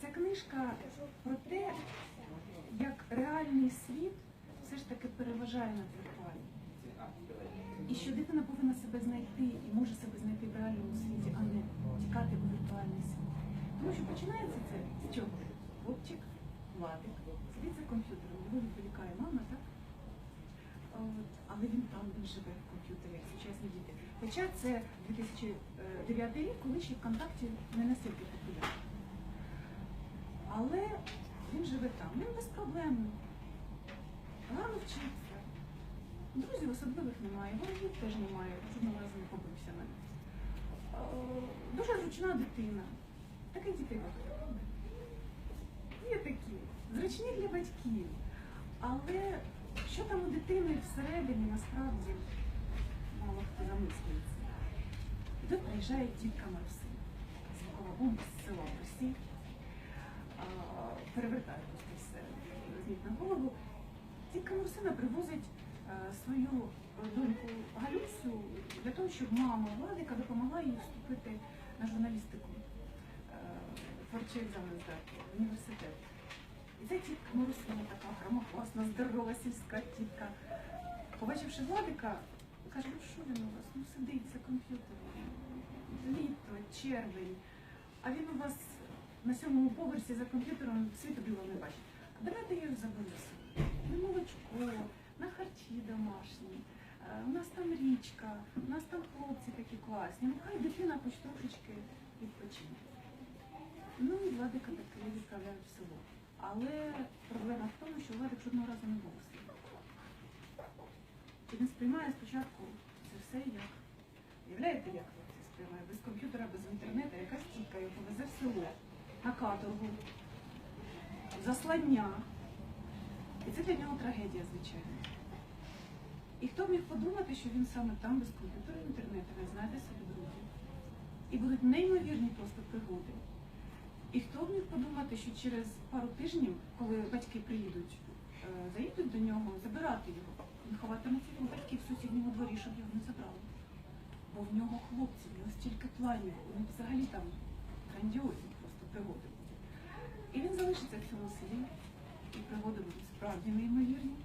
Ця книжка про те, як реальний світ все ж таки переважає над віртуальним. І що дитина повинна себе знайти і може себе знайти в реальному світі, а не тікати у віртуальний світ. Тому що починається це з чого? Хлопчик, владик, сидить за комп'ютером, його відволікає мама, так? Але він там, він живе в комп'ютері, як сучасні діти. Хоча це 2009 рік, коли ще ВКонтакті не настільки популярний. Але він живе там, він без проблем. Гарно вчиться. Друзів особливих немає, ворогів теж немає, жодного разу не побився навіть. Е, Дуже зручна дитина. Таких дітей. Є такі, зручні для батьків. Але що там у дитини всередині насправді мало хто замислюється. І тут приїжджає тітка Марсина з Вікового з села Росії, перевертає просто все з на голову. Тітка Марсина привозить е, свою доньку Галюсю для того, щоб мама Владика допомогла їй вступити на журналістику, е, екзамен здати університет. І ця тітка Марусина така громогласна, здорова сільська тітка. Побачивши Владика, каже, ну що він у вас? Ну сидить за комп'ютером, літо, червень, а він у вас на сьомому поверсі за комп'ютером світу білого не бачить. Давайте його собі. На молочко, на харчі домашні. Е, У нас там річка, у нас там хлопці такі класні. Ну хай дитина хоч трошечки відпочине. Ну і Владика таки відправляють в село. Але проблема в тому, що Владик жодного разу не був селі. І він сприймає спочатку це все як. Уявляєте, як це сприймає? Без комп'ютера, без інтернету, якась тітка його везе в село, на каторгу, заслання. І це для нього трагедія, звичайно. І хто міг подумати, що він саме там без комп'ютера і інтернету він знайде собі друзів. І будуть неймовірні просто пригоди. І хто міг подумати, що через пару тижнів, коли батьки приїдуть, е, заїдуть до нього, забирати його, він ховатиметься від батьків в сусідньому дворі, щоб його не забрали. Бо в нього хлопці, в нього стільки планів, вони взагалі там грандіозні пригоди будуть. І він залишиться в цьому селі, і пригоди будуть справді неймовірні.